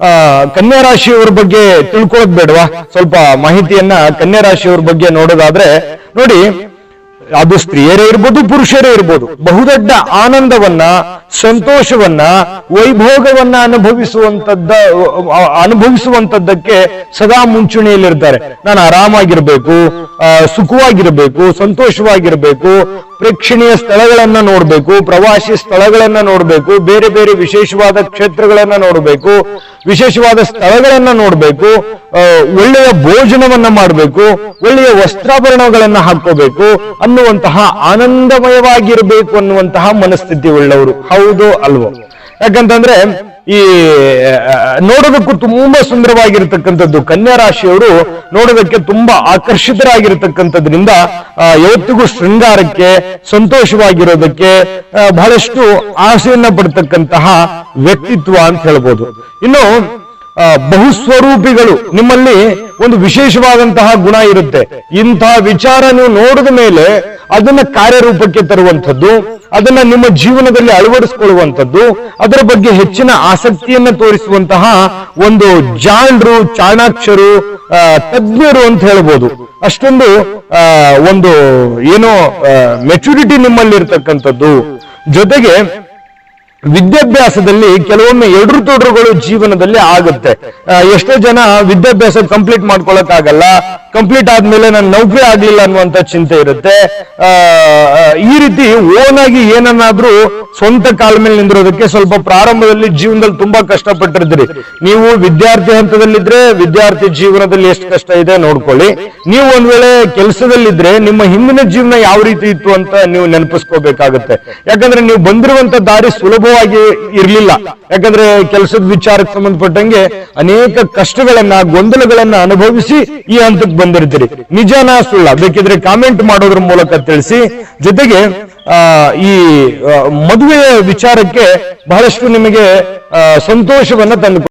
ಆ, ಕನ್ಯಾ ರಾಶಿಯವರ ಬಗ್ಗೆ ತಿಳ್ಕೊಳಕ್ ಬೇಡವಾ? ಸ್ವಲ್ಪ ಮಾಹಿತಿಯನ್ನ ಕನ್ಯಾ ರಾಶಿಯವರ ಬಗ್ಗೆ ನೋಡೋದಾದ್ರೆ ನೋಡಿ ಅದು ಸ್ತ್ರೀಯರೇ ಇರ್ಬೋದು ಪುರುಷರೇ ಇರ್ಬೋದು. ಬಹುದೊಡ್ಡ ಆನಂದವನ್ನ ಸಂತೋಷವನ್ನ ವೈಭೋಗವನ್ನ ಅನುಭವಿಸುವಂತದ್ದ ಅನುಭವಿಸುವಂತದ್ದಕ್ಕೆ ಸದಾ ಮುಂಚೂಣಿಯಲ್ಲಿರ್ತಾರೆ. ನಾನು ಆರಾಮಾಗಿರ್ಬೇಕು ಸುಖವಾಗಿರ್ಬೇಕು ಸಂತೋಷವಾಗಿರ್ಬೇಕು ಪ್ರೇಕ್ಷಣೀಯ ಸ್ಥಳಗಳನ್ನ ನೋಡಬೇಕು, ಪ್ರವಾಸಿ ಸ್ಥಳಗಳನ್ನ ನೋಡಬೇಕು, ಬೇರೆ ಬೇರೆ ವಿಶೇಷವಾದ ಕ್ಷೇತ್ರಗಳನ್ನ ನೋಡಬೇಕು, ವಿಶೇಷವಾದ ಸ್ಥಳಗಳನ್ನ ನೋಡಬೇಕು ಒಳ್ಳೆಯ ಭೋಜನವನ್ನ ಮಾಡಬೇಕು, ಒಳ್ಳೆಯ ವಸ್ತ್ರಾಭರಣಗಳನ್ನ ಹಾಕೋಬೇಕು ಅನ್ನುವಂತಹ ಆನಂದಮಯವಾಗಿರ್ಬೇಕು ಅನ್ನುವಂತಹ ಮನಸ್ಥಿತಿ ಉಳ್ಳವರು. ಹೌದು ಅಲ್ವೋ? ಯಾಕಂತಂದ್ರೆ ಈ ನೋಡೋದಕ್ಕೂ ತುಂಬಾ ಸುಂದರವಾಗಿರತಕ್ಕಂಥದ್ದು ಕನ್ಯಾ ರಾಶಿಯವರು ನೋಡೋದಕ್ಕೆ ತುಂಬಾ ಆಕರ್ಷಿತರಾಗಿರ್ತಕ್ಕಂಥದ್ರಿಂದ ಯಾವತ್ತಿಗೂ ಶೃಂಗಾರಕ್ಕೆ, ಸಂತೋಷವಾಗಿರೋದಕ್ಕೆ ಬಹಳಷ್ಟು ಆಸೆಯನ್ನ ಪಡ್ತಕ್ಕಂತಹ ವ್ಯಕ್ತಿತ್ವ ಅಂತ ಹೇಳ್ಬೋದು. ಇನ್ನು ಬಹುಸ್ವರೂಪಿಗಳು ನಿಮ್ಮಲ್ಲಿ ಒಂದು ವಿಶೇಷವಾದಂತಹ ಗುಣ ಇರುತ್ತೆ. ಇಂತಹ ವಿಚಾರ ನೀವು ನೋಡಿದ ಮೇಲೆ ಅದನ್ನ ಕಾರ್ಯರೂಪಕ್ಕೆ ತರುವಂಥದ್ದು, ಅದನ್ನ ನಿಮ್ಮ ಜೀವನದಲ್ಲಿ ಅಳವಡಿಸಿಕೊಳ್ಳುವಂಥದ್ದು, ಅದರ ಬಗ್ಗೆ ಹೆಚ್ಚಿನ ಆಸಕ್ತಿಯನ್ನ ತೋರಿಸುವಂತಹ ಒಂದು ಜಾಣರು, ಚಾಣಾಕ್ಷರು ತಜ್ಞರು ಅಂತ ಹೇಳ್ಬೋದು. ಅಷ್ಟೊಂದು ಒಂದು, ಏನೋ ಮೆಚುರಿಟಿ ನಿಮ್ಮಲ್ಲಿ ಇರ್ತಕ್ಕಂಥದ್ದು ಜೊತೆಗೆ ವಿದ್ಯಾಭ್ಯಾಸದಲ್ಲಿ ಕೆಲವೊಮ್ಮೆ ಎಡ್ರು ತೊಡರುಗಳು ಜೀವನದಲ್ಲಿ ಆಗುತ್ತೆ. ಎಷ್ಟೋ ಜನ ವಿದ್ಯಾಭ್ಯಾಸ ಕಂಪ್ಲೀಟ್ ಮಾಡ್ಕೊಳಕ್ ಆಗಲ್ಲ ಕಂಪ್ಲೀಟ್ ಆದ್ಮೇಲೆ ನಾನು ನೌಕರಿ ಆಗ್ಲಿಲ್ಲ ಅನ್ನುವಂತ ಚಿಂತೆ ಇರುತ್ತೆ. ಈ ರೀತಿ ಓನ್ ಆಗಿ ಏನನ್ನಾದ್ರೂ ಸ್ವಂತ ಕಾಲ ಮೇಲೆ ನಿಂದಿರೋದಕ್ಕೆ ಸ್ವಲ್ಪ ಪ್ರಾರಂಭದಲ್ಲಿ ಜೀವನದಲ್ಲಿ ತುಂಬಾ ಕಷ್ಟಪಟ್ಟಿರ್ತೀರಿ. ನೀವು ವಿದ್ಯಾರ್ಥಿ ಹಂತದಲ್ಲಿದ್ರೆ ವಿದ್ಯಾರ್ಥಿ ಜೀವನದಲ್ಲಿ ಎಷ್ಟು ಕಷ್ಟ ಇದೆ ನೋಡ್ಕೊಳ್ಳಿ. ನೀವು ಒಂದ್ ವೇಳೆ ಕೆಲಸದಲ್ಲಿದ್ರೆ ನಿಮ್ಮ ಹಿಂದಿನ ಜೀವನ ಯಾವ ರೀತಿ ಇತ್ತು ಅಂತ ನೀವು ನೆನಪಿಸ್ಕೋಬೇಕಾಗತ್ತೆ. ಯಾಕಂದ್ರೆ ನೀವು ಬಂದಿರುವಂತ ದಾರಿ ಸುಲಭವಾಗಿ ಇರಲಿಲ್ಲ. ಯಾಕಂದ್ರೆ ಕೆಲಸದ ವಿಚಾರಕ್ಕೆ ಸಂಬಂಧಪಟ್ಟಂಗೆ ಅನೇಕ ಕಷ್ಟಗಳನ್ನ, ಗೊಂದಲಗಳನ್ನ ಅನುಭವಿಸಿ ಈ ಹಂತಕ್ಕೆ ಬಂದಿರ್ತೀರಿ. ನಿಜಾನ ಸುಳ್ಳ ಬೇಕಿದ್ರೆ ಕಾಮೆಂಟ್ ಮಾಡೋದ್ರ ಮೂಲಕ ತಿಳಿಸಿ. ಜೊತೆಗೆ ಈ ಮದುವೆಯ ವಿಚಾರಕ್ಕೆ ಬಹಳಷ್ಟು ನಿಮಗೆ ಸಂತೋಷವನ್ನ ತಂದು